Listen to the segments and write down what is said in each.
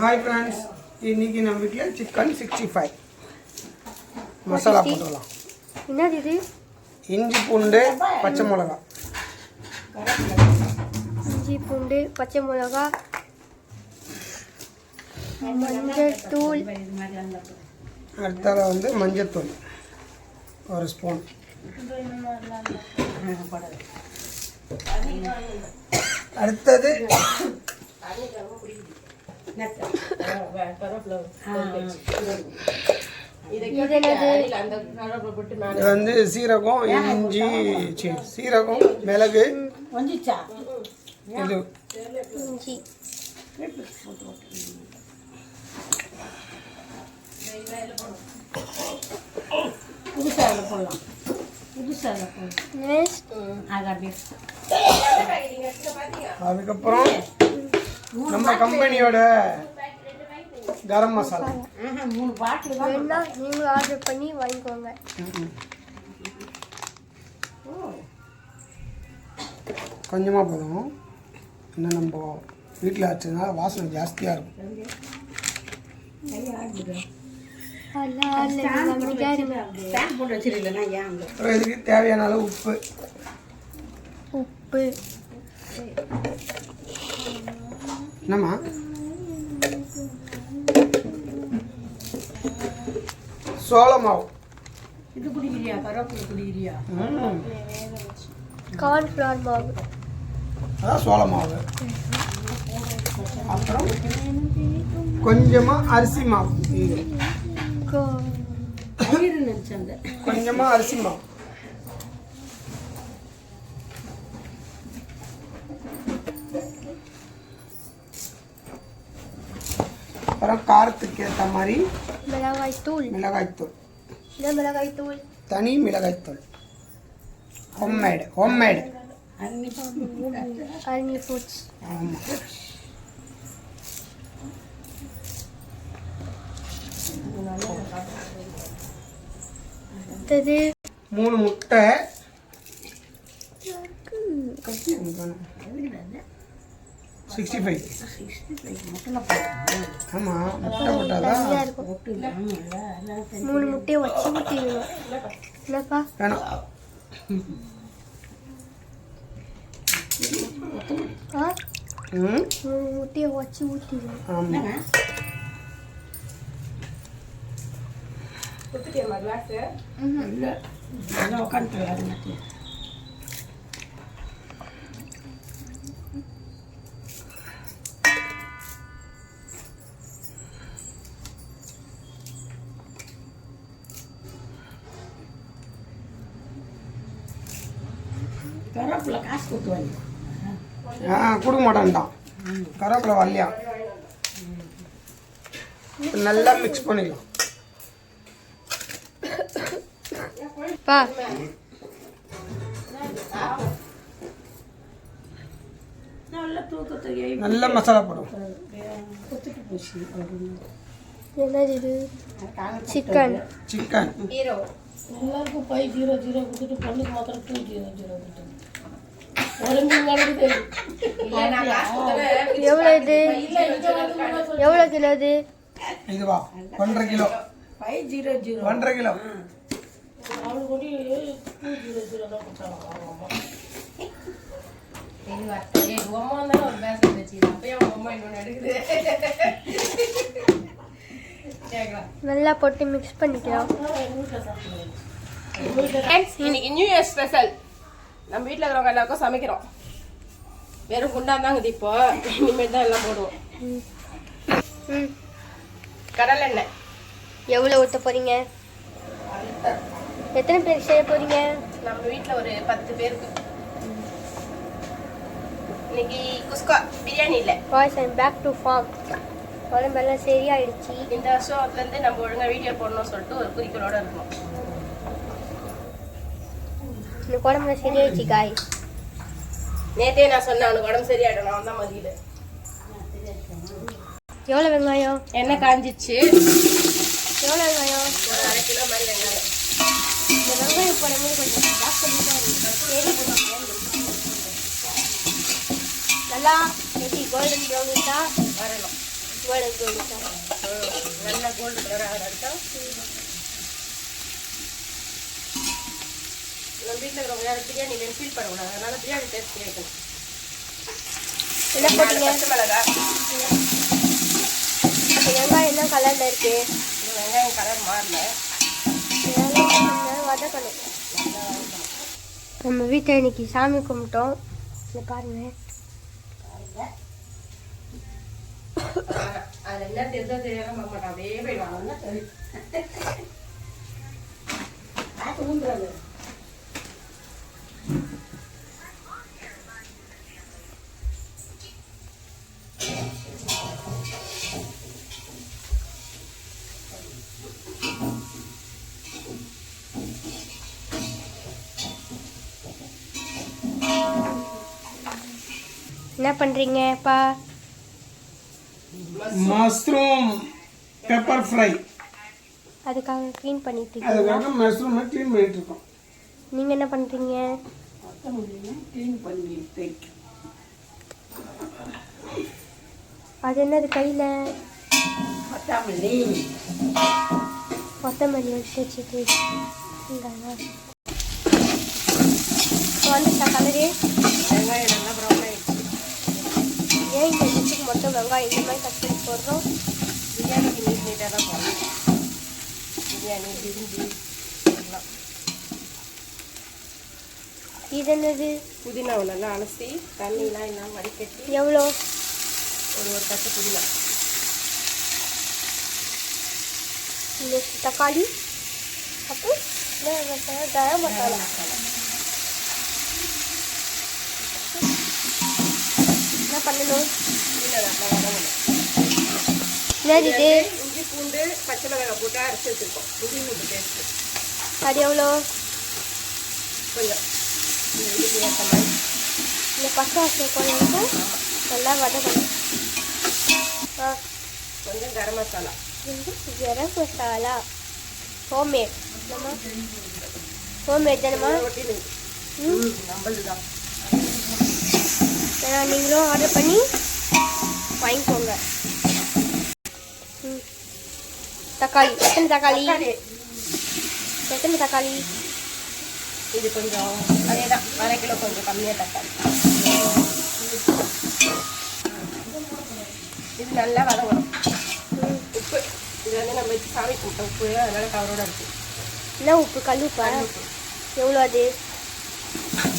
Hi friends இன்னைக்கு நம்ம வீட்டில் சிக்கன் சிக்ஸ்டி ஃபைவ் மசாலா போட்டுடலாம். என்னது இது? இஞ்சி பூண்டு பச்சை மிளகா. இஞ்சி பூண்டு பச்சை மிளகா மஞ்சள் தூள் அடுத்தால வந்து மஞ்சத்தூள். ஒரு ஸ்பூன் அடுத்தது இது வந்து சீரகம் இஞ்சி சீரகம் மிளகு. இது. புதுசாக போடலாம் புதுசாக போடலாம் அதுக்கப்புறம் நம்ம கம்பெனியோட கரம் மசாலா. மூணு பாட்டில் வேணா நீங்களும் ஆர்டர் பண்ணி வாங்கிக்கோங்க கொஞ்சமாக போதும். இன்னும் நம்ம வீட்டில் வச்சதுனால வாசனை ஜாஸ்தியாக இருக்கும். இதுக்கு தேவையான அளவு உப்பு. உப்பு. என்னம்மா? சோள மாவு இது குடிக்கிறியா? கருவேப்பிலை குடிக்கிறியா. கார்ன்ஃப்ளவர் மாவு. அதான் சோள மாவு அப்புறம் கொஞ்சமாக அரிசி மாவு. கொஞ்சமாக அரிசி மாவு. காரத்துக்கு ஏற்ற மாதிரி மிளகாய் தூள். மிளகாய்த்தூள் என்ன மிளகாய் தூள். தனி மிளகாய்த்தூள் ஹோம்மேடு ஹோம்மேடு அன்னி அரணி ஃபுட்ஸ் ஆமாம் அடுத்தது மூணு முட்டை. சிக்ஸ்டி ஃபைவ் ஆமாம் முட்டை போட்டாதான் மூணு முட்டையை வச்சு ஊற்றிடணும் என்னப்பா? வேணாம். மூணு முட்டையை வச்சு ஊற்றிடணும் ஆமாம் இல்லை. நல்லா உட்காந்து அது மட்டும் கருவேப்பிலை காசு கொடுத்து வாங்கி ஆ கொடுக்க மாட்டான்டான் கருவேப்பிலை வரலையா? நல்லா மிக்ஸ் பண்ணிக்கலாம். பா. நல்லா மசாலா போடும் சிக்கன் சிக்கன் எல்லாருக்கும் ஃபைவ் ஜீரோ ஜீரோ கொடுத்துட்டு பொண்ணுக்கு மாத்திரம் டூ ஜீரோ ஜீரோ கொடுத்துட்டு எவ்வளோ இது? எவ்வளோ கிலோ இது? இதுவா ஒன்றரை கிலோ. Five zero zero. ஒன்றரை கிலோ. நல்லா போட்டு மிக்ஸ் பண்ணிக்கலாம். இன்னைக்கு நியூ இயர் ஸ்பெஷல் நம்ம வீட்டில் இருக்கிறவங்க எல்லாருக்கும் சமைக்கிறோம். வெறும் குண்டான் தாங்க இப்போ. இனிமேல் தான் எல்லாம் போடுவோம். கடலை எண்ணெய். எவ்வளோ ஊற்ற போகிறீங்க எத்தனை பேர் செய்ய போகிறீங்க நம்ம வீட்டில் ஒரு பத்து பேருக்கு. இன்னைக்கு குஸ்கா பிரியாணி இல்லை. Boys and back to form உடம்பெல்லாம் சரியாயிடுச்சு. இந்த வருஷத்துலேருந்து நம்ம ஒழுங்காக வீடியோ போடணும்னு சொல்லிட்டு ஒரு குறிக்கோளோட இருக்கணும் இந்த உடம்புல சரியாயிடுச்சு காய் நேத்தே நான் சொன்னேன் அவனுக்கு உடம்பு சரியாயிடும் நான் தான் மதியில் எவ்வளோ வெங்காயம்? எண்ணெய் காஞ்சிச்சு. எவ்வளோ வெங்காயம்? ஒரு அரை கிலோ மாதிரி வெங்காயம். இந்த வெங்காயம் போடும்போது கொஞ்சம் நல்லா எப்படி கோல்டன் ப்ரௌன் இருக்கா வரணும். கோல்டன் கோல்டு நல்லா கோல்டு கலர் ஆகிற நம்ம வீட்டில் இருக்கிறவங்க யாரும் பிரியாணி வேணும் ஃபீல் பண்ணக்கூடாது. அதனால பிரியாணி டேஸ்ட் கேட்கணும் என்ன போட்டீங்க? பச்சை மிளகாய் வெங்காயம் என்ன கலரில் இருக்கு? வெங்காயம் கலர் மாறல. வதக்கணும். நம்ம வீட்டில் இன்னைக்கு சாமி கும்பிட்டோம். இங்க பாருங்க. அது என்ன தெரிஞ்சோ தெரியாம பார்க்க மாட்டான் அப்படியே போயிடுவாங்க. என்ன பண்ணுறீங்கப்பா மஷ்ரூம் பெப்பர் ஃப்ரை அதுக்காக க்ளீன் பண்ணிட்டு இருக்கீங்க அதுக்காக மஷ்ரூமை க்ளீன் பண்ணிட்டு இருக்கோம் நீங்கள் என்ன பண்ணுறீங்க அது என்னது கையில்? கொத்தமல்லி. எடுத்து வச்சுட்டு இந்தாங்க. இப்போ கலரு வெங்காயம் நல்லா ப்ரௌன் ஆயிடுச்சு. ஏன் இந்த டிஷ்ஷுக்கு மட்டும் வெங்காயம் இந்த மாதிரி கட் பண்ணி போடுறோம்? பிரியாணிக்கு நீட் நீட்டாக தான் போடணும். பிரியாணி பிரிஞ்சி எல்லாம் இது என்னது? புதினாவை நல்லா அலசி தண்ணிலாம் எல்லாம் வடிகட்டி எவ்வளோ? ஒரு ஒரு தட்டு புதினா. தக்காளி அப்புறம் இந்த மசாலா, கரம் மசாலா. பண்ணணும் என்னது இது? இஞ்சி பூண்டு பச்சை மிளகாய் போட்டு அரைச்சி வச்சுருக்கோம். இஞ்சி பூண்டு பேஸ்ட்டு அது எவ்வளோ? கொஞ்சம். இந்த பச்சை வாசனை குழம்பு நல்லா வதக்கணும். கொஞ்சம் கரம் மசாலா. கரம் மசாலா. ஹோம்மேட். நம்ம ஹோம்மேட் தானேம்மா? ரொட்டின் ம் நம்மளது தான் ஏன்னா நீங்களும் ஆர்டர் பண்ணி வாங்கிக்கோங்க. தக்காளி எத்தனை தக்காளி. எத்தனை தக்காளி. இது கொஞ்சம் அதே தான் அரை கிலோ கொஞ்சம் கம்மியாக தக்காளி. இது நல்லா வதங்கணும். உப்பு. இது வந்து நம்ம சாமி கும்பிட்ட உப்பு அதனால கவரோட இருக்கு. என்ன உப்பு? கல் உப்பா எவ்வளோ அது?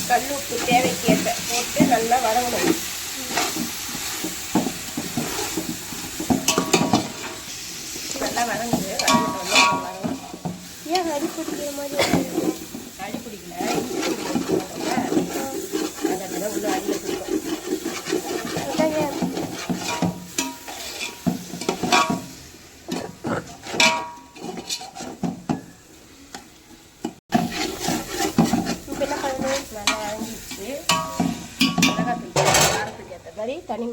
கல் உப்பு தேவைக்கு ஏற்ற போட்டு நல்லா வதங்கணும் நல்லா வதங்குது வதங்கிட்டோம்னா வதங்கணும் ஏன் அடி பிடிக்கிற மாதிரி வச்சிருக்கீங்க? அடி பிடிக்கல இஞ்சி அப்படிதான் உள்ள அடியில் பிடிக்கும் இதாங்க. மிளகாத்தூள் காரத்துக்கு ஏற்ற மாதிரி தனி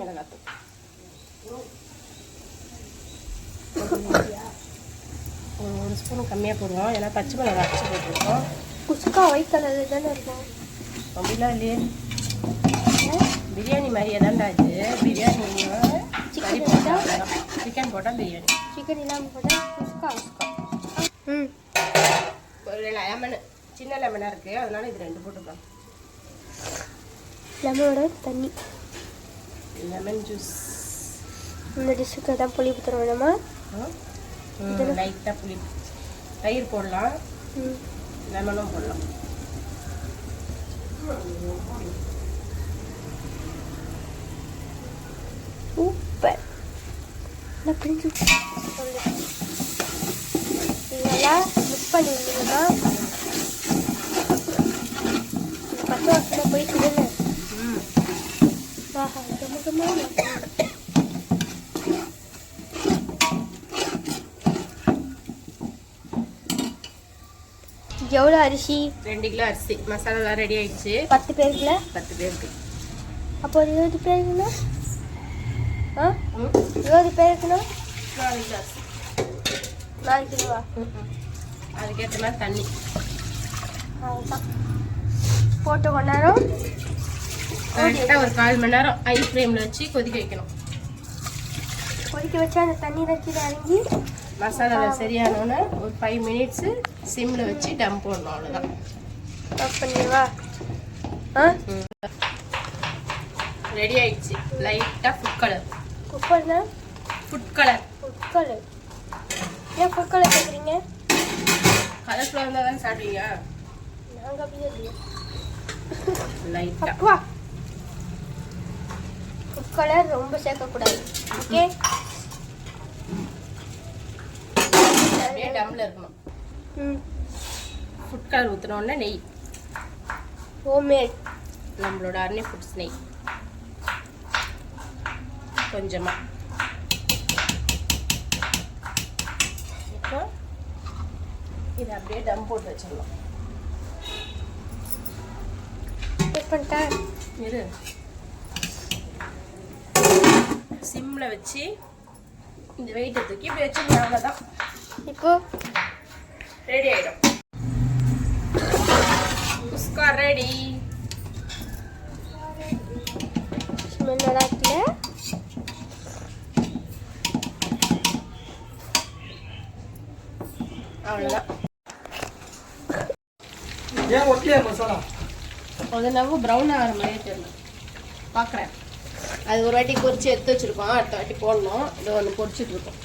மிளகாத்தூள் கம்மியாக போடுவோம். ஏன்னா பச்சை மிளகா அரைச்சி போட்டிருக்கோம். குஸ்கா ஒயிட் கலர்ல தானே இருக்கும்? அப்படிலாம் இல்லையே. பிரியாணி மாதிரியே தான்டா இது? பிரியாணி Chicken போட்டா? சிக்கன் போட்டால் பிரியாணி. சிக்கன் இல்லாமல் போட்டால் குஸ்கா ம். ஒரு லெமனு சின்ன லெமனாக இருக்குது அதனால இது ரெண்டு போட்டுக்கலாம். லெமனோட தண்ணி. லெமன் ஜூஸ் இந்த டிஷ்ஷுக்கு தான் புளி ஊற்றுற வேணுமா லைட்டாக புளி தயிர் போடலாம். ம் லெமனும் போடலாம். சூப்பர். பிரிஞ்சு? இதெல்லாம் மிக்ஸ் பண்ணிருந்தீங்கன்னா பத்து வருஷம் போயிட்டு தானே ஆஹா கம்ம எவ்வளோ அரிசி? ரெண்டு கிலோ அரிசி. மசாலாலாம் ரெடி ஆயிடுச்சு. பத்து பேருக்குல பத்து பேருக்கு. அப்போ ஒரு இருபது பேருக்குன்னா ஆ? இருபது பேருக்குன்னா நாலு கிலோ அரிசி. நாலு கிலோவா? அதுக்கேற்ற மாதிரி தண்ணி. அவ்வளோதான் போட்டு கொஞ்ச நேரம் கரெக்டாக ஒரு கால் மணி நேரம் ஹை ஃப்ளேமில் வச்சு கொதிக்க வைக்கணும். கொதிக்க வச்சா அந்த தண்ணி கீழே இறங்கி மசாலாவில் சரியானோன்னு ஒரு ஃபைவ் மினிட்ஸு சிம்மில் வச்சு டம் போடணும் அவ்வளோதான் ஆஃப் பண்ணிடுவா? ஆ? ரெடி ஆயிடுச்சு. லைட்டாக ஃபுட் கலர் குக்கர்னா ஃபுட் கலர் ஃபுட் கலர் ஏன் ஃபுட் கலர் கேட்குறீங்க கலர்ஃபுல்லாக இருந்தால் தான் சாப்பிடுவீங்க? நாங்கள் அப்படியே இல்லையா. லைட்டாக ஃபுட் கலர் ரொம்ப சேர்க்கக்கூடாது. ஓகே அப்படியே டம்மில் இருக்கணும். ஃபுட் கலர் ஊற்றினோடனே நெய். ஹோம்மேட் நம்மளோட அர்னி ஃபுட்ஸ் நெய். கொஞ்சமாக இப்போ இதை அப்படியே டம் போட்டு வச்சிடலாம். பண்ணிட்டேன் இரு. சிம்மில் வச்சு இந்த வெயிட்டை தூக்கி இப்படி வச்சிருந்தேன் அவ்வளோதான் இப்போ ரெடி ஆயிடும் குஸ்கா ரெடி இருக்குல்ல அவ்வளோதான் ஏன் ஒட்டியா மசாலா அது நம்ம ப்ரௌன் ஆகிற மாதிரியே தெரியல பார்க்குறேன் அது ஒரு வாட்டி பொரிச்சு எடுத்து வச்சிருக்கோம் அடுத்த வாட்டி போடணும் இது ஒன்று பொரிச்சிட்டு இருக்கோம்